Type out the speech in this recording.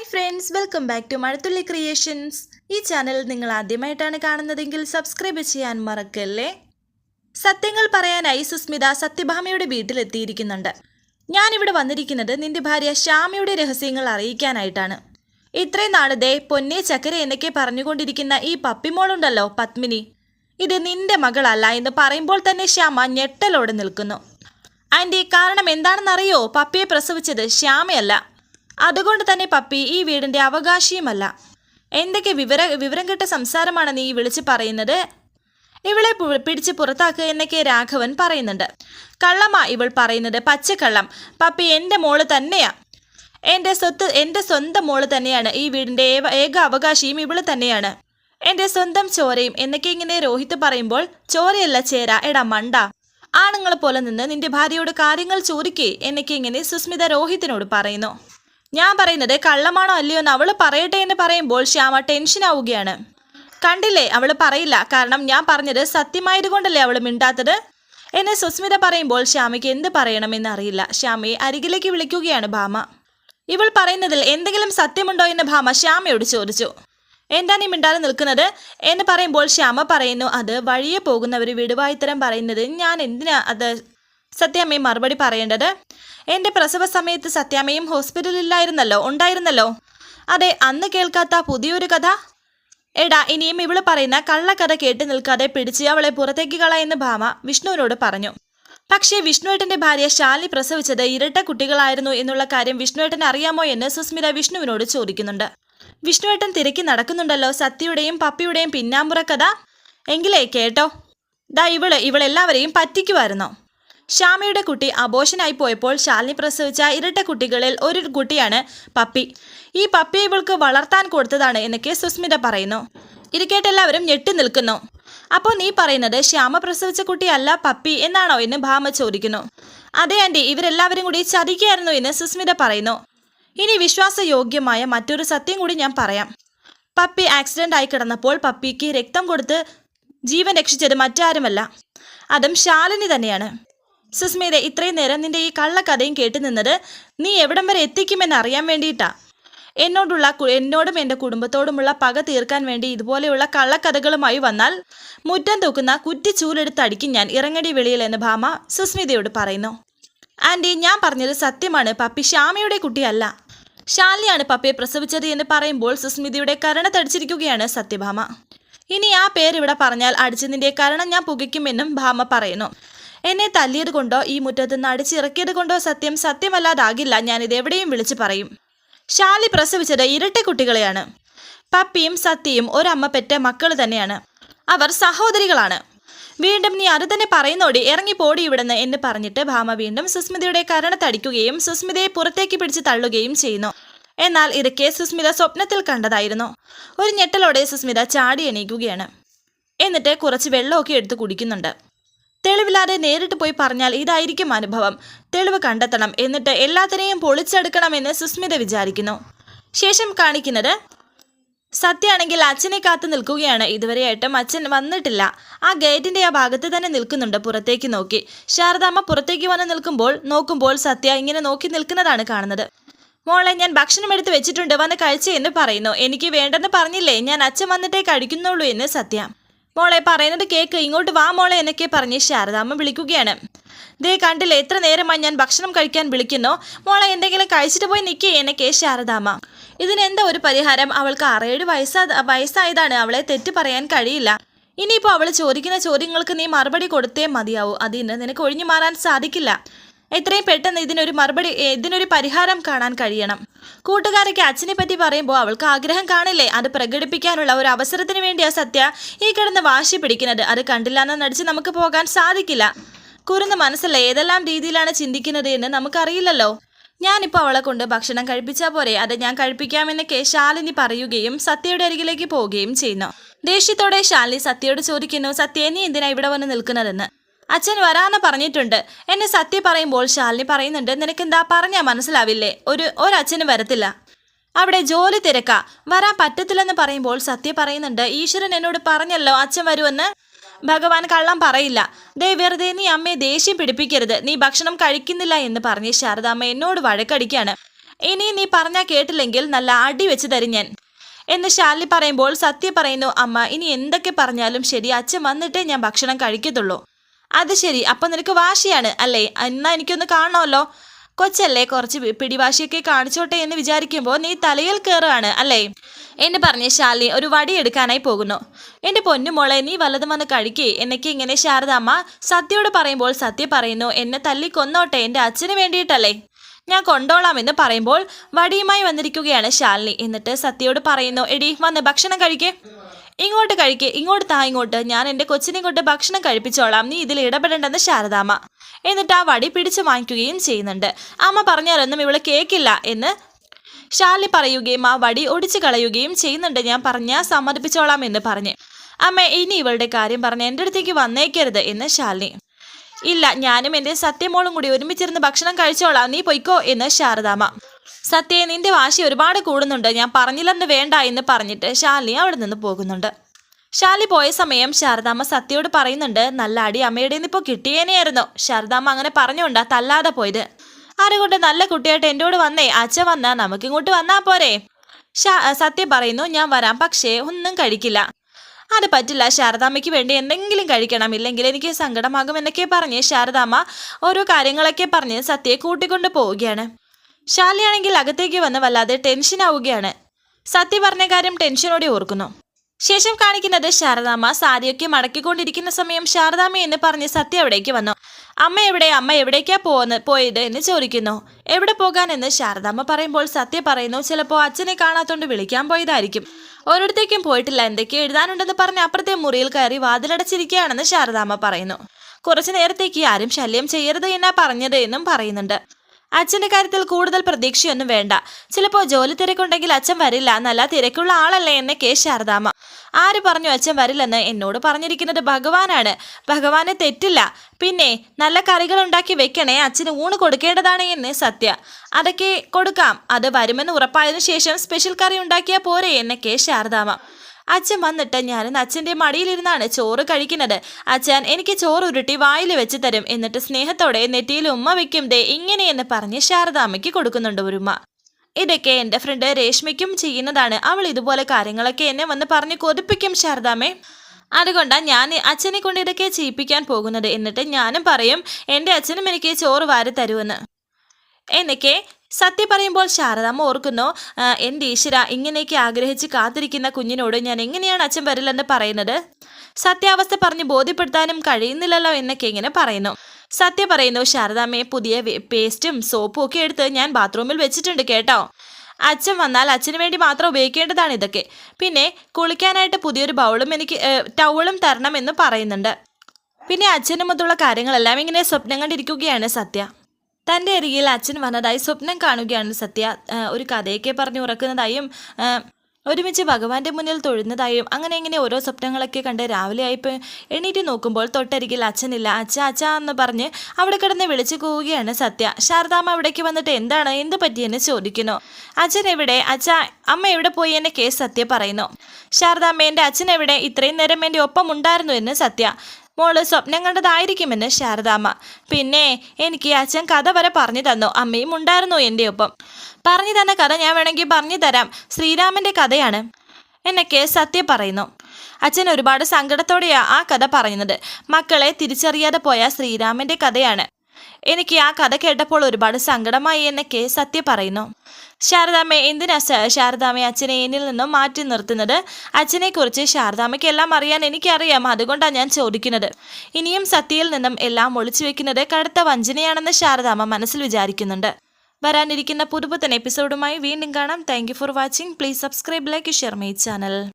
Hi friends welcome back to Mazhathulli creations ഈ channel നിങ്ങൾ ആദ്യമായിട്ടാണ് കാണുന്നതെങ്കിൽ സബ്സ്ക്രൈബ് ചെയ്യാൻ മറക്കല്ലേ? സത്യങ്ങൾ പറയാനായി സുസ്മിത സത്യഭാമയുടെ വീട്ടിലെത്തിയിരിക്കുന്നുണ്ട് ഞാനിവിടെ വന്നിരിക്കുന്നത് നിന്റെ ഭാര്യ ശ്യാമയുടെ രഹസ്യങ്ങൾ അറിയിക്കാനായിട്ടാണ്. ഇത്രയും നാളിതേ പൊന്നെ ചക്കര എന്നൊക്കെ പറഞ്ഞുകൊണ്ടിരിക്കുന്ന ഈ പപ്പിമോളുണ്ടല്ലോ പത്മിനി. ഇത് നിന്റെ മകളല്ല എന്ന് പറയുമ്പോൾ തന്നെ ശ്യാമ ഞെട്ടലോടെ നിൽക്കുന്നു. ആന്റി കാരണം എന്താണെന്നറിയോ? പപ്പിയെ പ്രസവിച്ചത് ശ്യാമയല്ല. അതുകൊണ്ട് തന്നെ പപ്പി ഈ വീടിന്റെ അവകാശിയുമല്ല. എന്തൊക്കെ വിവര വിവരം കെട്ട സംസാരമാണ് നീ വിളിച്ച് പറയുന്നത്? ഇവളെ പിടിച്ച് പുറത്താക്കുക എന്നൊക്കെ രാഘവൻ പറയുന്നുണ്ട്. കള്ളമാ ഇവൾ പറയുന്നത് പച്ചക്കള്ളം. പപ്പി എന്റെ മോൾ തന്നെയാ. എന്റെ സ്വത്ത് എന്റെ സ്വന്തം മോൾ തന്നെയാണ്. ഈ വീടിന്റെ ഏക അവകാശിയും ഇവൾ തന്നെയാണ്. എന്റെ സ്വന്തം ചോരയും എന്നൊക്കെ ഇങ്ങനെ രോഹിത് പറയുമ്പോൾ ചോരയല്ല ചേര എടാ മണ്ട. ആണുങ്ങളെ പോലെ നിന്ന് നിന്റെ ഭാര്യയോട് കാര്യങ്ങൾ ചോദിക്കേ എന്നൊക്കെ ഇങ്ങനെ സുസ്മിത രോഹിത്തിനോട് പറയുന്നു. ഞാൻ പറയുന്നത് കള്ളമാണോ അല്ലയോ എന്ന് അവൾ പറയട്ടെ എന്ന് പറയുമ്പോൾ ശ്യാമ ടെൻഷൻ ആവുകയാണ്. കണ്ടില്ലേ അവൾ പറയില്ല. കാരണം ഞാൻ പറഞ്ഞത് സത്യമായതുകൊണ്ടല്ലേ അവൾ മിണ്ടാത്തത്? എന്നെ സുസ്മിത പറയുമ്പോൾ ശ്യാമയ്ക്ക് എന്ത് പറയണമെന്ന് അറിയില്ല ശ്യാമയെ അരികിലേക്ക് വിളിക്കുകയാണ് ഭാമ. ഇവൾ പറയുന്നതിൽ എന്തെങ്കിലും സത്യമുണ്ടോ എന്ന് ഭാമ ശ്യാമയോട് ചോദിച്ചു. എന്താ നീ മിണ്ടാതെ നിൽക്കുന്നത്? എന്ന് പറയുമ്പോൾ ശ്യാമ പറയുന്നു അത് വഴിയെ പോകുന്നവർ വിടുവായിത്തരം പറയുന്നത് ഞാൻ എന്തിനാ? അത് സത്യാമ്മയും മറുപടി പറയേണ്ടത് എന്റെ പ്രസവ സമയത്ത് സത്യാമ്മയും ഹോസ്പിറ്റലിലായിരുന്നല്ലോ ഉണ്ടായിരുന്നല്ലോ? അതെ അന്ന് കേൾക്കാത്ത പുതിയൊരു കഥ? എടാ ഇനിയും ഇവൾ പറയുന്ന കള്ളക്കഥ കേട്ട് നിൽക്കാതെ പിടിച്ച് അവളെ പുറത്തേക്ക് കളയെന്ന് ഭാമ വിഷ്ണുവിനോട് പറഞ്ഞു. പക്ഷേ വിഷ്ണുവേട്ടന്റെ ഭാര്യ ശാലി പ്രസവിച്ചത് ഇരട്ട കുട്ടികളായിരുന്നു എന്നുള്ള കാര്യം വിഷ്ണുവേട്ടൻ അറിയാമോ എന്ന് സുസ്മിത വിഷ്ണുവിനോട് ചോദിക്കുന്നുണ്ട്. വിഷ്ണുവേട്ടൻ തിരക്കി നടക്കുന്നുണ്ടല്ലോ സത്യയുടെയും പപ്പിയുടെയും പിന്നാമ്പുറ കഥ എങ്കിലേ കേട്ടോ. ദാ ഇവൾ ഇവളെല്ലാവരെയും പറ്റിക്കുമായിരുന്നോ? ശ്യാമയുടെ കുട്ടി അബോഷനായി പോയപ്പോൾ ശാലിനി പ്രസവിച്ച ഇരട്ട കുട്ടികളിൽ ഒരു കുട്ടിയാണ് പപ്പി. ഈ പപ്പിയെ ഇവൾക്ക് വളർത്താൻ കൊടുത്തതാണ് എന്നൊക്കെ സുസ്മിത പറയുന്നു. ഇരിക്കേട്ടെല്ലാവരും കേട്ട് ഞെട്ടി നിൽക്കുന്നു. അപ്പോൾ നീ പറയുന്നത് ശ്യാമ പ്രസവിച്ച കുട്ടിയല്ല പപ്പി എന്നാണോ എന്ന് ഭാമ ചോദിക്കുന്നു. അതെ ആന്റി ഇവരെല്ലാവരും കൂടി ചതിക്കുകയായിരുന്നു എന്ന് സുസ്മിത പറയുന്നു. ഇനി വിശ്വാസയോഗ്യമായ മറ്റൊരു സത്യം കൂടി ഞാൻ പറയാം. പപ്പി ആക്സിഡന്റ് ആയി കിടന്നപ്പോൾ പപ്പിക്ക് രക്തം കൊടുത്ത് ജീവൻ രക്ഷിച്ചത് മറ്റാരുമല്ല. അതും ശാലിനി തന്നെയാണ്. സുസ്മിത ഇത്രയും നേരം നിന്റെ ഈ കള്ളക്കഥയും കേട്ടു നിന്നത് നീ എവിടം വരെ എത്തിക്കുമെന്ന് അറിയാൻ വേണ്ടിയിട്ടാ? എന്നോടുള്ള എന്നോടും എന്റെ കുടുംബത്തോടുമുള്ള പക തീർക്കാൻ വേണ്ടി ഇതുപോലെയുള്ള കള്ളക്കഥകളുമായി വന്നാൽ മുറ്റം തൂക്കുന്ന കുറ്റിച്ചൂലെടുത്ത് അടിക്കും ഞാൻ ഇറങ്ങടി വെളിയിൽ എന്ന് ഭാമ സുസ്മിതയോട് പറയുന്നു. ആന്റി ഞാൻ പറഞ്ഞത് സത്യമാണ്. പപ്പി ശ്യാമയുടെ കുട്ടിയല്ല. ശാലിയാണ് പപ്പയെ പ്രസവിച്ചത് എന്ന് പറയുമ്പോൾ സുസ്മിതയുടെ കരണ തടിച്ചിരിക്കുകയാണ് സത്യഭാമ. ഇനി ആ പേരിവിടെ പറഞ്ഞാൽ അടിച്ചതിന്റെ കരണം ഞാൻ പുകയ്ക്കുമെന്നും ഭാമ പറയുന്നു. എന്നെ തല്ലിയത് കൊണ്ടോ ഈ മുറ്റത്ത് നിന്ന് അടിച്ചിറക്കിയത് കൊണ്ടോ സത്യം സത്യമല്ലാതാകില്ല. ഞാനിത് എവിടെയും വിളിച്ചു പറയും. ഷാലി പ്രസവിച്ചത് ഇരട്ട കുട്ടികളെയാണ്. പപ്പിയും സത്യയും ഒരമ്മ പെറ്റ മക്കൾ തന്നെയാണ്. അവർ സഹോദരികളാണ്. വീണ്ടും നീ അത് തന്നെ പറയുന്നോടി. ഇറങ്ങി പോടി ഇവിടുന്ന് എന്ന് പറഞ്ഞിട്ട് ഭാമ വീണ്ടും സുസ്മിതയുടെ കരണത്തടിക്കുകയും സുസ്മിതയെ പുറത്തേക്ക് പിടിച്ച് തള്ളുകയും ചെയ്യുന്നു. എന്നാൽ ഇതൊക്കെ സുസ്മിത സ്വപ്നത്തിൽ കണ്ടതായിരുന്നു. ഒരു ഞെട്ടലോടെ സുസ്മിത ചാടി എണീക്കുകയാണ്. എന്നിട്ട് കുറച്ച് വെള്ളമൊക്കെ എടുത്ത് കുടിക്കുന്നുണ്ട്. തെളിവില്ലാതെ നേരിട്ട് പോയി പറഞ്ഞാൽ ഇതായിരിക്കും അനുഭവം. തെളിവ് കണ്ടെത്തണം എന്നിട്ട് എല്ലാത്തിനെയും പൊളിച്ചെടുക്കണമെന്ന് സുസ്മിത വിചാരിക്കുന്നു. ശേഷം കാണിക്കുന്നത് സത്യാണെങ്കിൽ അച്ഛനെ കാത്തു നിൽക്കുകയാണ്. ഇതുവരെയായിട്ടും അച്ഛൻ വന്നിട്ടില്ല. ആ ഗേറ്റിന്റെ ആ ഭാഗത്ത് തന്നെ നിൽക്കുന്നുണ്ട് പുറത്തേക്ക് നോക്കി. ശാരദാമ്മ പുറത്തേക്ക് വന്ന് നിൽക്കുമ്പോൾ നോക്കുമ്പോൾ സത്യ ഇങ്ങനെ നോക്കി നിൽക്കുന്നതാണ് കാണുന്നത്. മോളെ ഞാൻ ഭക്ഷണം എടുത്ത് വെച്ചിട്ടുണ്ട്. വന്ന് കഴിച്ചേ എന്ന് പറയുന്നു. എനിക്ക് വേണ്ടെന്ന് പറഞ്ഞില്ലേ? ഞാൻ അച്ഛൻ വന്നിട്ടേ കഴിക്കുന്നുള്ളൂ എന്ന് സത്യ. മോളെ പറയുന്നത് കേക്ക്. ഇങ്ങോട്ട് വാ മോളെ എന്നൊക്കെ പറഞ്ഞ് ശാരദാമ്മ വിളിക്കുകയാണ്. ദേ കണ്ടില്ല എത്ര നേരമായി ഞാൻ ഭക്ഷണം കഴിക്കാൻ വിളിക്കുന്നു. മോളെ എന്തെങ്കിലും കഴിച്ചിട്ട് പോയി നിൽക്കേ എന്നൊക്കെ ശാരദാമ്മ. ഇതിനെന്താ ഒരു പരിഹാരം? അവൾക്ക് ആറേഴ് വയസ്സാ വയസ്സായതാണ്. അവളെ തെറ്റ് പറയാൻ കഴിയില്ല. ഇനിയിപ്പോൾ അവൾ ചോദിക്കുന്ന ചോദ്യങ്ങൾക്ക് നീ മറുപടി കൊടുത്തേ മതിയാവൂ. അതിന് നിനക്ക് ഒഴിഞ്ഞു മാറാൻ സാധിക്കില്ല. എത്രയും പെട്ടെന്ന് ഇതിനൊരു മറുപടി ഇതിനൊരു പരിഹാരം കാണാൻ കഴിയണം. കൂട്ടുകാരൊക്കെ അച്ഛനെ പറ്റി പറയുമ്പോൾ അവൾക്ക് ആഗ്രഹം കാണില്ലേ? അത് പ്രകടിപ്പിക്കാനുള്ള ഒരു അവസരത്തിന് വേണ്ടിയാ സത്യ ഈ കിടന്ന് വാശി പിടിക്കുന്നത്. അത് കണ്ടില്ലാന്ന് നടിച്ച് നമുക്ക് പോകാൻ സാധിക്കില്ല. കുറുന്ന മനസ്സല്ല ഏതെല്ലാം രീതിയിലാണ് ചിന്തിക്കുന്നത് എന്ന് നമുക്കറിയില്ലല്ലോ. ഞാനിപ്പോൾ അവളെ കൊണ്ട് ഭക്ഷണം കഴിപ്പിച്ചാൽ പോരെ. അത് ഞാൻ കഴിപ്പിക്കാമെന്നൊക്കെ ശാലിനി പറയുകയും സത്യയുടെ അരികിലേക്ക് പോവുകയും ചെയ്യുന്നു. ദേഷ്യത്തോടെ ശാലിനി സത്യയോട് ചോദിക്കുന്നു സത്യ നീ എന്തിനാ ഇവിടെ വന്ന് നിൽക്കുന്നതെന്ന്? അച്ഛൻ വരാന്ന് പറഞ്ഞിട്ടുണ്ട്. എന്നെ സത്യം പറയുമ്പോൾ ശാലിനി പറയുന്നുണ്ട് നിനക്കെന്താ? പറഞ്ഞാൽ മനസ്സിലാവില്ലേ? ഒരു ഒരച്ഛനും വരത്തില്ല. അവിടെ ജോലി തിരക്ക. വരാൻ പറ്റത്തില്ലെന്ന് പറയുമ്പോൾ സത്യ പറയുന്നുണ്ട് ഈശ്വരൻ എന്നോട് പറഞ്ഞല്ലോ അച്ഛൻ വരുമെന്ന്. ഭഗവാൻ കള്ളം പറയില്ല. ദേ വെറുതെ നീ അമ്മയെ ദേഷ്യം പിടിപ്പിക്കരുത്. നീ ഭക്ഷണം കഴിക്കുന്നില്ല എന്ന് പറഞ്ഞ് ശാരദാമ്മ എന്നോട് വഴക്കടിക്കാണ്. ഇനി നീ പറഞ്ഞാൽ കേട്ടില്ലെങ്കിൽ നല്ല അടി വെച്ച് തരും ഞാൻ. എന്ന് ശാലിനി പറയുമ്പോൾ സത്യ പറയുന്നു അമ്മ ഇനി എന്തൊക്കെ പറഞ്ഞാലും ശരി അച്ഛൻ വന്നിട്ടേ ഞാൻ ഭക്ഷണം കഴിക്കത്തുള്ളൂ. അത് ശരി. അപ്പം നിനക്ക് വാശിയാണ് അല്ലേ? എന്നാ എനിക്കൊന്ന് കാണണമല്ലോ. കൊച്ചല്ലേ കുറച്ച് പിടിവാശിയൊക്കെ കാണിച്ചോട്ടെ എന്ന് വിചാരിക്കുമ്പോൾ നീ തലയിൽ കയറുകയാണ് അല്ലേ? എന്ന് പറഞ്ഞ് ശാലിനി ഒരു വടി എടുക്കാനായി പോകുന്നു. എന്റെ പൊന്നുമോളെ നീ വല്ലതും വന്ന് കഴിക്കേ. എന്നൊക്കെ ഇങ്ങനെ ശാരദാമ്മ സത്യയോട് പറയുമ്പോൾ സത്യ പറയുന്നു എന്നെ തല്ലി കൊന്നോട്ടെ എന്റെ അച്ഛന് വേണ്ടിയിട്ടല്ലേ? ഞാൻ കൊണ്ടോളാം എന്ന് പറയുമ്പോൾ വടിയുമായി വന്നിരിക്കുകയാണ് ശാലിനി. എന്നിട്ട് സത്യയോട് പറയുന്നു എടി വന്ന് ഭക്ഷണം കഴിക്കേ. ഇങ്ങോട്ട് കഴിക്ക് ഇങ്ങോട്ട് താ ഇങ്ങോട്ട്. ഞാൻ എന്റെ കൊച്ചിനെ കൊണ്ട് ഭക്ഷണം കഴിപ്പിച്ചോളാം. നീ ഇതിൽ ഇടപെടേണ്ടെന്ന് ശാരദാമ്മ. എന്നിട്ട് ആ വടി പിടിച്ചു വാങ്ങിക്കുകയും ചെയ്യുന്നുണ്ട്. അമ്മ പറഞ്ഞാലൊന്നും ഇവൾ കേക്കില്ല എന്ന് ശാലി പറയുകയും ആ വടി ഒടിച്ചു കളയുകയും ചെയ്യുന്നുണ്ട്. ഞാൻ പറഞ്ഞാൽ സമ്മതിപ്പിച്ചോളാം എന്ന് പറഞ്ഞ്. അമ്മ ഇനി ഇവളുടെ കാര്യം പറഞ്ഞ് എന്റെ അടുത്തേക്ക് വന്നേക്കരുത് എന്ന് ശാലിനി ഇല്ല ഞാനും എന്റെ സത്യമോളും കൂടി ഒരുമിച്ചിരുന്ന് ഭക്ഷണം കഴിച്ചോളാം. നീ പൊയ്ക്കോ എന്ന് ശാരദാമ്മ. സത്യേ നിന്റെ വാശി ഒരുപാട് കൂടുന്നുണ്ട്. ഞാൻ പറഞ്ഞില്ലെന്ന് വേണ്ട എന്ന് പറഞ്ഞിട്ട് ശാലിനി അവിടെ നിന്ന് പോകുന്നുണ്ട്. ശാലി പോയ സമയം ശാരദാമ്മ സത്യയോട് പറയുന്നുണ്ട് നല്ല അടി അമ്മയുടെ നിന്ന് ഇപ്പോൾ കിട്ടിയേനെയായിരുന്നു. ശാരദാമ്മ അങ്ങനെ പറഞ്ഞുകൊണ്ടാ തല്ലാതെ പോയത്. ആരുകൊണ്ട് നല്ല കുട്ടിയായിട്ട് എന്നോട് വന്നേ? അച്ഛൻ വന്നാ നമുക്കിങ്ങോട്ട് വന്നാ പോരെ. സത്യം പറയുന്നു ഞാൻ വരാം പക്ഷേ ഒന്നും കഴിക്കില്ല. അത് പറ്റില്ല ശാരദാമ്മയ്ക്ക് വേണ്ടി എന്തെങ്കിലും കഴിക്കണം ഇല്ലെങ്കിൽ എനിക്ക് സങ്കടമാകും എന്നൊക്കെ പറഞ്ഞ് ശാരദാമ്മ ഓരോ കാര്യങ്ങളൊക്കെ പറഞ്ഞ് സത്യയെ കൂട്ടിക്കൊണ്ട് പോവുകയാണ്. ശാലിയാണെങ്കിൽ അകത്തേക്ക് വന്ന് വല്ലാതെ ടെൻഷൻ ആവുകയാണ്. സത്യ പറഞ്ഞ കാര്യം ടെൻഷനോടെ ഓർക്കുന്നു. ശേഷം കാണിക്കുന്നത് ശാരദാമ്മ. സാരിയൊക്കെ മടക്കിക്കൊണ്ടിരിക്കുന്ന സമയം ശാരദാമ്മ എന്ന് പറഞ്ഞ് സത്യ അവിടേക്ക് വന്നു. അമ്മ എവിടെ? അമ്മ എവിടേക്കാ പോന്ന് പോയത് എന്ന് ചോദിക്കുന്നു. എവിടെ പോകാൻ എന്ന് ശാരദാമ്മ പറയുമ്പോൾ സത്യ പറയുന്നു ചിലപ്പോൾ അച്ഛനെ കാണാത്തോണ്ട് വിളിക്കാൻ പോയതായിരിക്കും. ഓരോരുത്തേക്കും പോയിട്ടില്ല. എന്തൊക്കെ എഴുതാനുണ്ടെന്ന് പറഞ്ഞ് അപ്പുറത്തെ മുറിയിൽ കയറി വാതിലടച്ചിരിക്കുകയാണെന്ന് ശാരദാമ്മ പറയുന്നു. കുറച്ചു നേരത്തേക്ക് ആരും ശല്യം ചെയ്യരുത് എന്നാ പറഞ്ഞത് എന്നും പറയുന്നുണ്ട്. അച്ഛന്റെ കാര്യത്തിൽ കൂടുതൽ പ്രതീക്ഷയൊന്നും വേണ്ട. ചിലപ്പോൾ ജോലി തിരക്കുണ്ടെങ്കിൽ അച്ഛൻ വരില്ല. എന്നല്ല തിരക്കുള്ള ആളല്ലേ എന്ന് കെ. ശാരദാമ്മ. ആര് പറഞ്ഞു അച്ഛൻ വരില്ലെന്ന് എന്നോട് പറഞ്ഞിരിക്കുന്നത് ഭഗവാനാണ്. ഭഗവാനെ തെറ്റില്ല. പിന്നെ നല്ല കറികൾ ഉണ്ടാക്കി വെക്കണേ അച്ഛന് ഊണ് കൊടുക്കേണ്ടതാണ് എന്ന് സത്യ. അതൊക്കെ കൊടുക്കാം. അത് വരുമെന്ന് ഉറപ്പായതിനു ശേഷം സ്പെഷ്യൽ കറി ഉണ്ടാക്കിയാൽ പോരെ എന്ന് കെ. ശാരദാമ്മ. അച്ഛൻ വന്നിട്ട് ഞാനിന്ന് അച്ഛന്റെ മടിയിലിരുന്നാണ് ചോറ് കഴിക്കുന്നത്. അച്ഛൻ എനിക്ക് ചോറ് ഉരുട്ടി വായിൽ വെച്ച് തരും. എന്നിട്ട് സ്നേഹത്തോടെ നെറ്റിയിൽ ഉമ്മ വെക്കും. ദേ ഇങ്ങനെയെന്ന് പറഞ്ഞ് ശാരദാമ്മയ്ക്ക് കൊടുക്കുന്നുണ്ട് ഒരുമ്മ ഇതൊക്കെ എന്റെ ഫ്രണ്ട് രേഷ്മയ്ക്കും ചെയ്യുന്നതാണ്. അവൾ ഇതുപോലെ കാര്യങ്ങളൊക്കെ എന്നെ വന്ന് പറഞ്ഞ് കൊതിപ്പിക്കും ശാരദാമ്മേ. അതുകൊണ്ടാണ് ഞാൻ അച്ഛനെ കൊണ്ട് ഇതൊക്കെ ചെയ്യിപ്പിക്കാൻ പോകുന്നത്. എന്നിട്ട് ഞാനും പറയും എന്റെ അച്ഛനും എനിക്ക് ചോറ് വാരി തരുമെന്ന്. എന്നൊക്കെ സത്യം പറയുമ്പോൾ ശാരദാമ്മ ഓർക്കുന്നു "ആ, എന്റെ ഈശ്വര ഇങ്ങനെയൊക്കെ ആഗ്രഹിച്ച് കാത്തിരിക്കുന്ന കുഞ്ഞിനോട് ഞാൻ എങ്ങനെയാണ് അച്ഛൻ വരില്ലെന്ന് പറയുന്നത്? സത്യാവസ്ഥ പറഞ്ഞ് ബോധ്യപ്പെടുത്താനും കഴിയുന്നില്ലല്ലോ എന്നൊക്കെ ഇങ്ങനെ പറയുന്നു. സത്യ പറയുന്നു ശാരദാമ്മയെ പുതിയ പേസ്റ്റും സോപ്പും ഒക്കെ എടുത്ത് ഞാൻ ബാത്റൂമിൽ വെച്ചിട്ടുണ്ട് കേട്ടോ. അച്ഛൻ വന്നാൽ അച്ഛന് വേണ്ടി മാത്രം ഉപയോഗിക്കേണ്ടതാണ് ഇതൊക്കെ. പിന്നെ കുളിക്കാനായിട്ട് പുതിയൊരു ബൗളും എനിക്ക് ടൗളും തരണമെന്ന് പറയുന്നുണ്ട്. പിന്നെ അച്ഛനുമൊത്തുള്ള കാര്യങ്ങളെല്ലാം ഇങ്ങനെ സ്വപ്നം കണ്ടിരിക്കുകയാണ് സത്യ. തന്റെ അരികിൽ അച്ഛൻ വന്നതായി സ്വപ്നം കാണുകയാണ് സത്യ. ഒരു കഥയൊക്കെ പറഞ്ഞ് ഉറക്കുന്നതായും ഒരുമിച്ച് ഭഗവാന്റെ മുന്നിൽ തൊഴുന്നതായും അങ്ങനെ ഇങ്ങനെ ഓരോ സ്വപ്നങ്ങളൊക്കെ കണ്ട് രാവിലെ ആയിപ്പോൾ എണീറ്റ് നോക്കുമ്പോൾ തൊട്ടരികിൽ അച്ഛനില്ല. അച്ഛ അച്ഛ എന്ന് പറഞ്ഞ് അവിടെ കിടന്ന് വിളിച്ചു പോവുകയാണ് സത്യ. ശാരദാമ്മ അവിടേക്ക് വന്നിട്ട് എന്താണ് എന്ത് പറ്റിയെന്ന് ചോദിക്കുന്നു. അച്ഛൻ എവിടെ? അച്ഛ അമ്മ എവിടെ പോയി എന്ന് കേസ് സത്യ പറയുന്നു. ശാരദാമ്മ എന്റെ അച്ഛൻ എവിടെ? ഇത്രയും നേരം എന്റെ ഒപ്പം ഉണ്ടായിരുന്നു എന്ന് സത്യ. മോൾ സ്വപ്നം കണ്ടതായിരിക്കുമെന്ന് ശാരദാമ്മ. പിന്നെ എനിക്ക് അച്ഛൻ കഥ വരെ പറഞ്ഞു തന്നു. അമ്മയും ഉണ്ടായിരുന്നു എന്റെ ഒപ്പം. പറഞ്ഞു തന്ന കഥ ഞാൻ വേണമെങ്കിൽ പറഞ്ഞു തരാം. ശ്രീരാമന്റെ കഥയാണ് എന്നൊക്കെ സത്യം പറയുന്നു. അച്ഛൻ ഒരുപാട് സങ്കടത്തോടെയാ ആ കഥ പറയുന്നത്. മക്കളെ തിരിച്ചറിയാതെ പോയ ശ്രീരാമന്റെ കഥയാണ്. എനിക്ക് ആ കഥ കേട്ടപ്പോൾ ഒരുപാട് സങ്കടമായി എന്നൊക്കെ സത്യം പറയുന്നു. ശാരദാമ്മ എന്തിനാ ശാരദാമ്മ അച്ഛനെ എന്നിൽ നിന്നും മാറ്റി നിർത്തുന്നത്? അച്ഛനെക്കുറിച്ച് ശാരദാമ്മയ്ക്ക് എല്ലാം അറിയാൻ എനിക്കറിയാം. അതുകൊണ്ടാണ് ഞാൻ ചോദിക്കുന്നത്. ഇനിയും സത്യയിൽ നിന്നും എല്ലാം ഒളിച്ചു വെക്കുന്നത് കടുത്ത വഞ്ചനയാണെന്ന് ശാരദാമ്മ മനസ്സിൽ വിചാരിക്കുന്നുണ്ട്. വരാനിരിക്കുന്ന പുതുപുത്തൻ എപ്പിസോഡുമായി വീണ്ടും കാണാം. Thank for watching please subscribe like share my channel